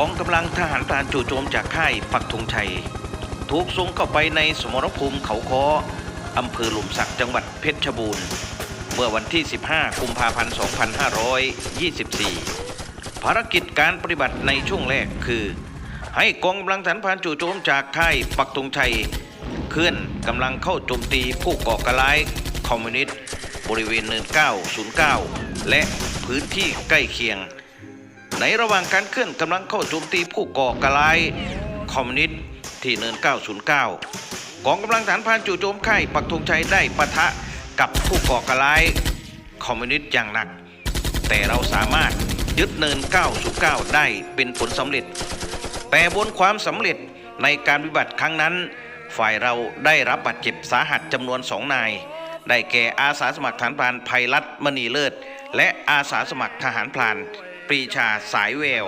กองกำลังทหารพรานจู่โจมจากค่ายปักธงชัย ถูกส่งเข้าไปในสมรภูมิเขาคออำเภอหลุมสักจังหวัดเพชรบูรณ์ เมื่อวันที่ 15 กุมภาพันธ์ 2524 ภารกิจการปฏิบัติในช่วงแรกคือ ให้กองกำลังฐานพรานจู่โจมจากค่ายปักธงชัย เคลื่อนกำลังเข้าโจมตีผู้ก่อการร้ายคอมมิวนิสต์บริเวณเนิน 909 และพื้นที่ใกล้เคียง ในระหว่างการเคลื่อนกำลังเข้าโจมตีผู้ก่อการร้ายคอมมิวนิสต์ที่เนิน 909 กองกำลังฐานพานจู่โจมค่ายปักธงชัยได้ปะทะกับผู้ก่อการร้ายคอมมิวนิสต์อย่างหนัก แต่เราสามารถยึดเนิน 909 ได้เป็นผลสำเร็จ แต่บนความสำเร็จในการวิบัติครั้งนั้น ฝ่ายเราได้รับบาดเจ็บสาหัสจำนวนสองนาย ได้แก่อาสาสมัครทหารพรานภัยรัตมณีเลิศ และอาสาสมัครทหารพราน ปรีชาสายเวล